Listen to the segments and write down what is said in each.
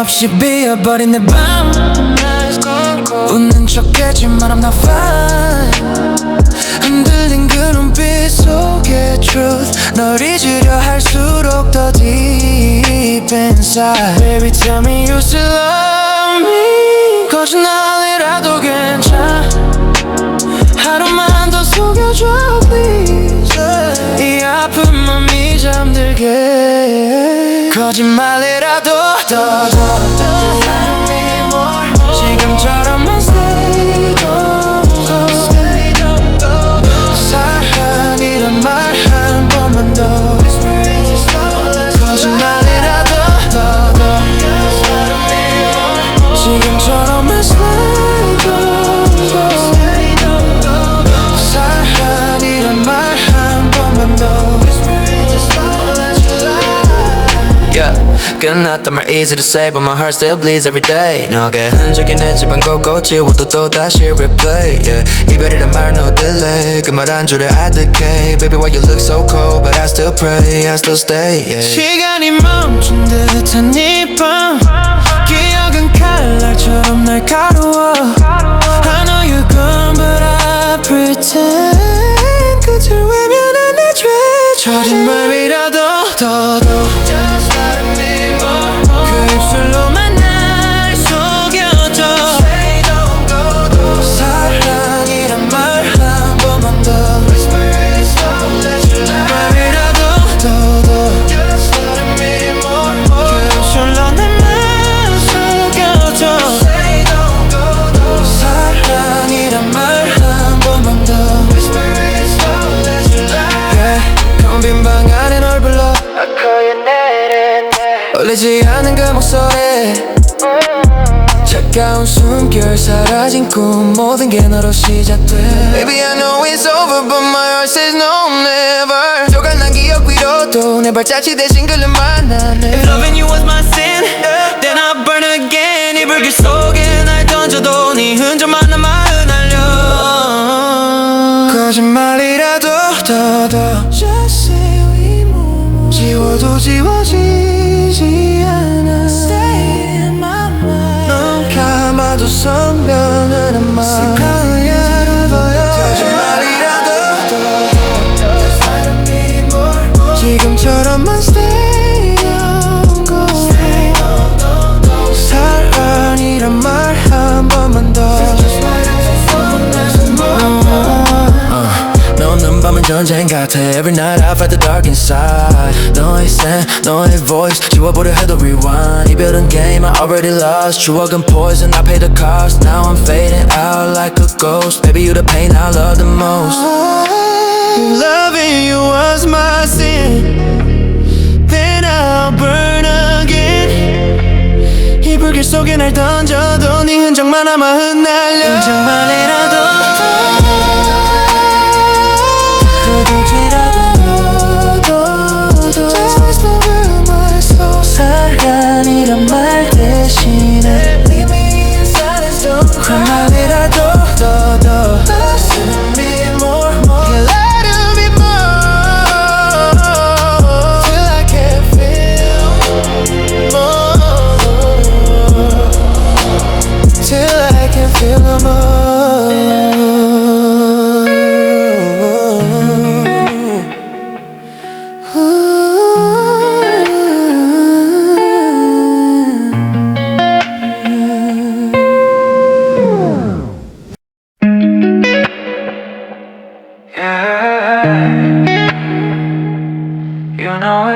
없이 비어버린 내밤 웃는 척했지만 I'm not fine. 흔들린 그 눈빛 속의 truth. 널 잊으려 할수록 더 deep inside. Baby tell me you still love me. 거짓말이라도 괜찮아. 하루만 더 속여줘 please. 이 아픈 맘이 잠들게. 거짓말이라도 더 끝났단 말 easy to say But my heart still bleeds every day 너게 흔적이 내 집안 곳곳 지워도 또다시 replay yeah. 이별이란 말 no delay 그 말 한 줄에 아득해 Baby why you look so cold But I still pray I still stay yeah. 시간이 멈춘 듯한 이밤 기억은 칼날처럼 날카로워 울리지 않은 그 목소리 차가운 숨결 사라진 꿈 모든 게 너로 시작돼 Baby I know it's over but my heart says no never 조각난 기억 위로도 내 발자취 대신 글름만 나네 If loving you was my sin, then I burn again. 이 불길 속에 날 던져도 네 흔적만 남아 흩날려. 거짓말이라도 더더 Just say we move 지워도 지워지 지 않아. Stay in my mind. 넌 감아도 선명한 맘 시간을 보여 거짓말이라도. 지금처럼만 stay 너는 밤은 전쟁 같아 Every night I fight the dark inside 너의 stand, 너의 voice 지워보려 해도 rewind 이별은 game I already lost 추억은 poison I pay the cost Now I'm fading out like a ghost Baby you the pain I love the most Loving you was my sin. Then I'll burn again. 이 불길 속에 날 던져도 네 흔적만 남아 흩날려. 흔적만이라도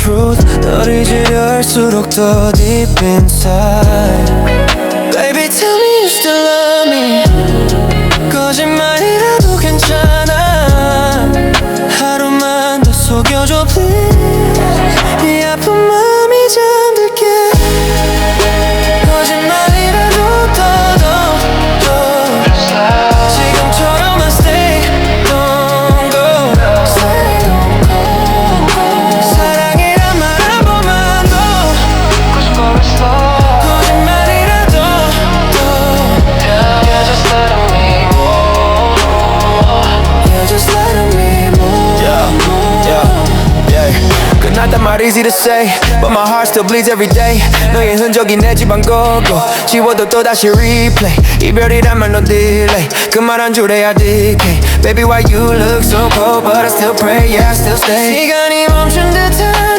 truth 널 잊으려 할수록 더 deep inside easy to say But my heart still bleeds every day 너의 흔적이 내 집안 거고 지워도 또다시 replay 이별이란 말로 delay 그 말 한 줄에 addict Baby why you look so cold But I still pray yeah I still stay 시간이 멈춘 듯한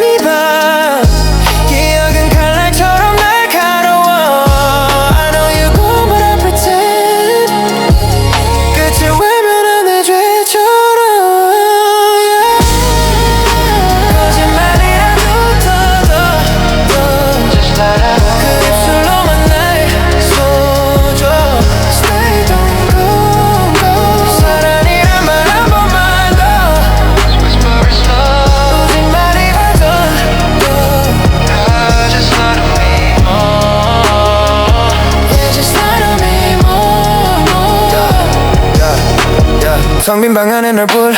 성빈 방 안에 널 불.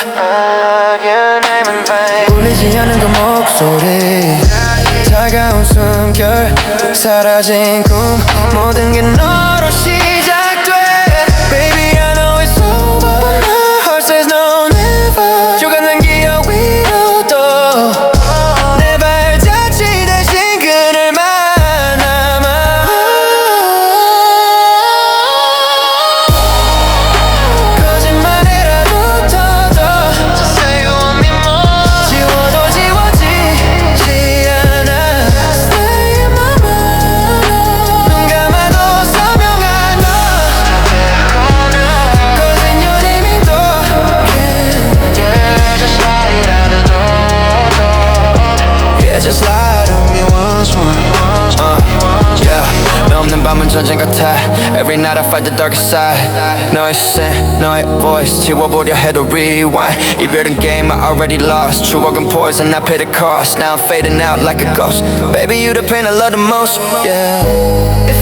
울리지 않은 그 목소리. 차가운 숨결 사라진 꿈. 모든 게 너로 시 전쟁 같아 Every night I fight the darkest side 너의 신, 너의 voice 지워보려 해도 rewind 이별은 game I already lost 추억은 poison I pay the cost Now I'm fading out like a ghost Baby you the pain I love the most Yeah If loving you